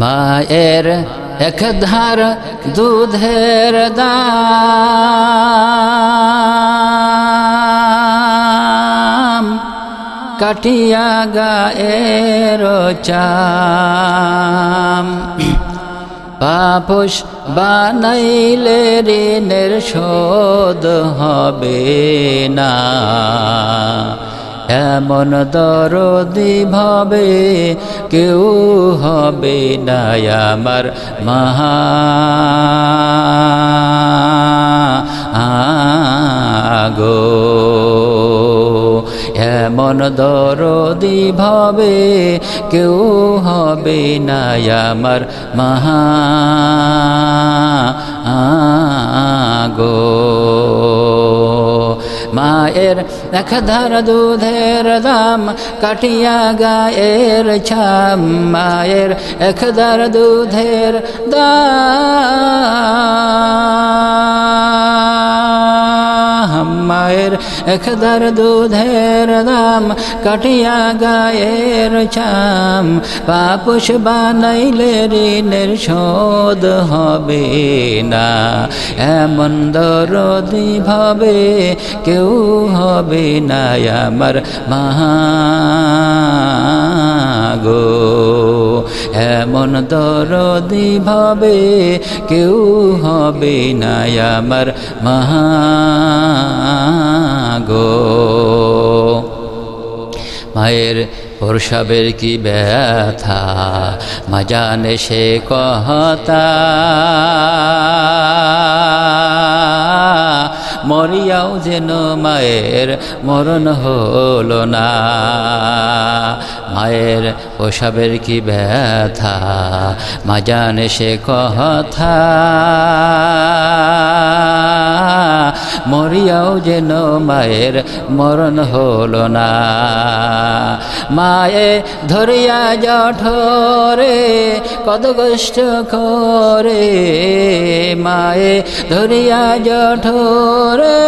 মায়ের এক ধার দুধের দাম কাটিয়া গায়ের চাম। পাপস বানাইলে ঋণের শোধ হবে না। এমন দরদি ভাবে কেউ হবে না আমার মহা আগো, এমন দরদি ভাবে কেউ হবে না আমার মহা আগো, মায়ের এক ধার দুধের দাম কাটিয়া গায়ের ছাম মায়ের এক ধার দুধের দাম মায়ের এক ধার দুধের দাম কাটিয়া গায়ের ছাম পাপুষ বানাইলে ঋণের শোধ হবে না। এমন দরদি ভাবে কেউ হবে না আমার মাগো এমন দরদি ভাবে কেউ হবে না আমার মাগো। মায়ের প্রসাবের কি ব্যথা? মা জানে সে কহতা মরিয়াও যেন মায়ের মরণ হলো না। মায়ের ওসবের কি ব্যথা? মা জানে সে কথা। মরিয়াও যেন মায়ের মরণ হলো না। মায়ে ধরিয়া জঠরে কত কষ্ট করে মায়ে ধরিয়া জঠরে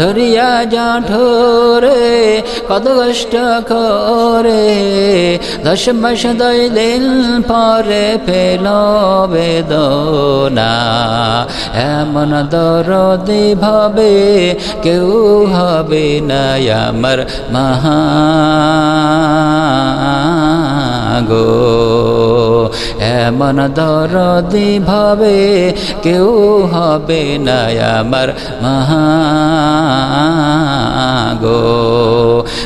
ধরিয়া জঠরে কত কষ্ট করে, দশ মাস দশ দিন পরে পেল বেদনা। এমন দরদি ভাবে কেউ হবে না আমার মহাগো এমন দরদি ভাবে কেউ হবে না আমার মহাগো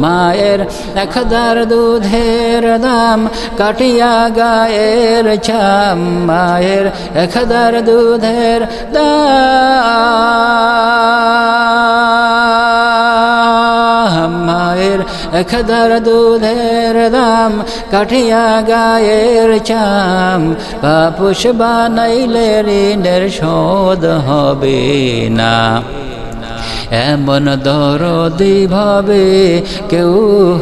মায়ের একদার দুধের দাম কাটিয়া গায়ের চাম মায়ের একদার দুধের দাম মায়ের একদার দুধের দাম, কাঠিয়া গায়ের চাম। পাপুষ বানাইলে ঋণের শোধ হবে না। এমন দরদি ভাবে কেউ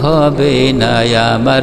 হবে না আমার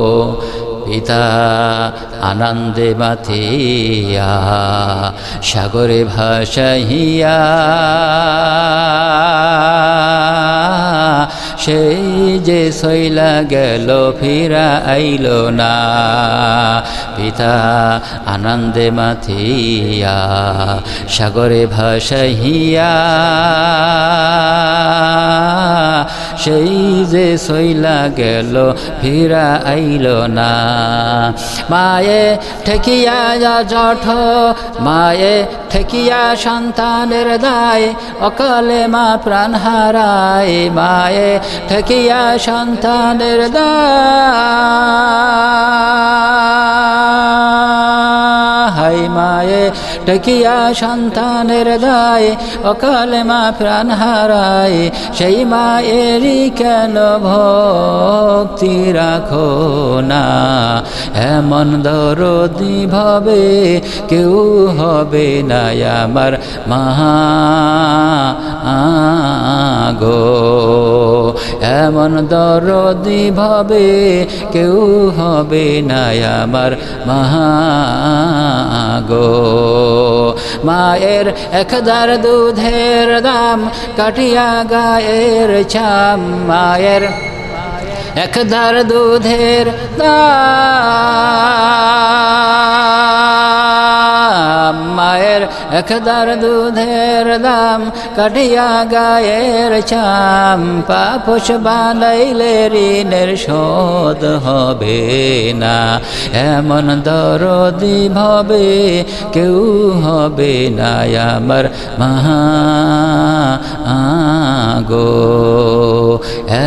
পিতা আনন্দে মাথিয়া সাগরে ভাসাইয়া। সেই যে সইলা গেল, ফিরা আইল না। পিতা আনন্দে মাথিয়া সাগরে ভাসাইয়া। সেই যে সইলা গেল, ফিরা আইল না। মায়ে ঠেকিয়া যা জঠ, মায়ে ঠেকিয়া সন্তানের দায়, অকালে মা প্রাণ হারায়। মায়ে ঠেকিয়া সন্তানের দায়। মায়ে টেকিয়া সন্তানের দায়, অকালে মা প্রাণ হারায়। সেই মায়েরই কেন ভক্তি রাখো না? এমন দরদি ভাবে কেউ হবে না আমার মহা গো এমন দরদি ভাবে কেউ হবে না আমার মহা গো মায়ের একদার দুধের দাম কাটিয়া গায়ের চাম মায়ের একদার দুধের দাম মায়ের একদার দুধের দাম, কাটিয়া গায়ের চাম পাপস বানাইলে ঋণের শোধ হবে না। এমন দরদি ভবে কেউ হবে না আমার মহা গো।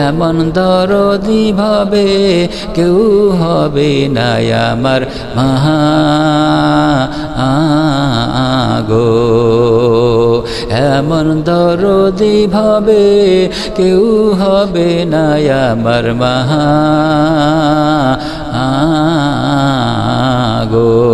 এমন দরদি ভাবে কেউ হবে না আমার মহা গো। এমন দরদি ভাবে কেউ হবে না মর্মা মহা গো।